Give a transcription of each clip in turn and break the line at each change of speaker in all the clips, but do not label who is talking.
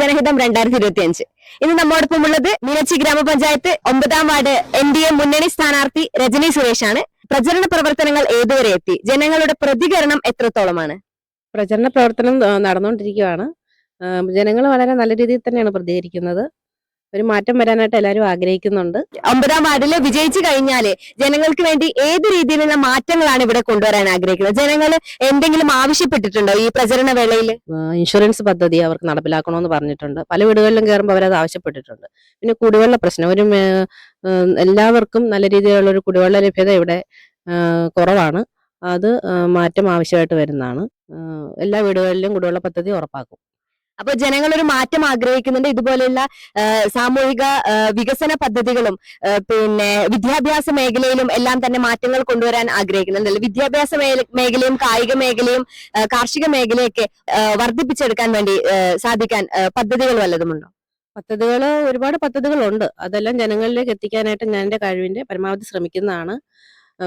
ജനഹിതം രണ്ടായിരത്തി ഇരുപത്തി അഞ്ച് ഇന്ന് നമ്മോടൊപ്പം ഉള്ളത് മീനച്ചി ഗ്രാമപഞ്ചായത്ത് ഒമ്പതാം വാർഡ് എൻ ഡി എ മുന്നണി സ്ഥാനാർത്ഥി രജനി സുരേഷ് ആണ് പ്രചരണ പ്രവർത്തനങ്ങൾ ഏതുവരെ എത്തി? ജനങ്ങളുടെ പ്രതികരണം എത്രത്തോളമാണ്?
പ്രചരണ പ്രവർത്തനം നടന്നുകൊണ്ടിരിക്കുകയാണ് ജനങ്ങൾ വളരെ നല്ല രീതിയിൽ തന്നെയാണ് പ്രതികരിക്കുന്നത്. ഒരു മാറ്റം വരാനായിട്ട് എല്ലാവരും ആഗ്രഹിക്കുന്നുണ്ട്.
ഒമ്പതാം വാർഡിൽ വിജയിച്ചു കഴിഞ്ഞാൽ ജനങ്ങൾക്ക് വേണ്ടി ഏത് രീതിയിലുള്ള മാറ്റങ്ങളാണ് ഇവിടെ കൊണ്ടുവരാൻ ആഗ്രഹിക്കുന്നത്? ജനങ്ങൾ എന്തെങ്കിലും ആവശ്യപ്പെട്ടിട്ടുണ്ടോ ഈ പ്രചരണ വേളയിൽ
ഇൻഷുറൻസ് പദ്ധതി അവർക്ക് നടപ്പിലാക്കണമെന്ന് പറഞ്ഞിട്ടുണ്ട്. പല വീടുകളിലും കയറുമ്പോൾ അവരത് ആവശ്യപ്പെട്ടിട്ടുണ്ട്. പിന്നെ കുടിവെള്ള പ്രശ്നം. ഒരു എല്ലാവർക്കും നല്ല രീതിയിലുള്ള ഒരു കുടിവെള്ള ലഭ്യത ഇവിടെ കുറവാണ്. അത് മാറ്റം ആവശ്യമായിട്ട് വരുന്നതാണ്. എല്ലാ വീടുകളിലും കുടിവെള്ള പദ്ധതി ഉറപ്പാക്കും.
അപ്പൊ ജനങ്ങൾ ഒരു മാറ്റം ആഗ്രഹിക്കുന്നുണ്ട്. ഇതുപോലെയുള്ള സാമൂഹിക വികസന പദ്ധതികളും പിന്നെ വിദ്യാഭ്യാസ മേഖലയിലും എല്ലാം തന്നെ മാറ്റങ്ങൾ കൊണ്ടുവരാൻ ആഗ്രഹിക്കുന്നുണ്ട്. വിദ്യാഭ്യാസ മേഖലയും കായിക മേഖലയും കാർഷിക മേഖലയൊക്കെ വർദ്ധിപ്പിച്ചെടുക്കാൻ വേണ്ടി സാധിക്കാൻ പദ്ധതികൾ വല്ലതുമുണ്ടോ
പദ്ധതികൾ ഒരുപാട് പദ്ധതികളുണ്ട്. അതെല്ലാം ജനങ്ങളിലേക്ക് എത്തിക്കാനായിട്ട് ഞാൻ എന്റെ കഴിവിന്റെ പരമാവധി ശ്രമിക്കുന്നതാണ്.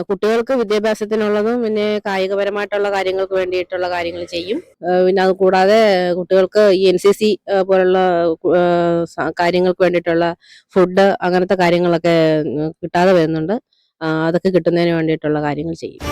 കുട്ടികൾക്ക് വിദ്യാഭ്യാസത്തിനുള്ളതും പിന്നെ കായികപരമായിട്ടുള്ള കാര്യങ്ങൾക്ക് വേണ്ടിയിട്ടുള്ള കാര്യങ്ങൾ ചെയ്യും. പിന്നെ അത് കൂടാതെ കുട്ടികൾക്ക് ഈ എൻ സി സി പോലുള്ള കാര്യങ്ങൾക്ക് വേണ്ടിയിട്ടുള്ള ഫുഡ് അങ്ങനത്തെ കാര്യങ്ങളൊക്കെ കിട്ടാതെ വരുന്നുണ്ട്. അതൊക്കെ കിട്ടുന്നതിന് വേണ്ടിയിട്ടുള്ള കാര്യങ്ങൾ ചെയ്യും.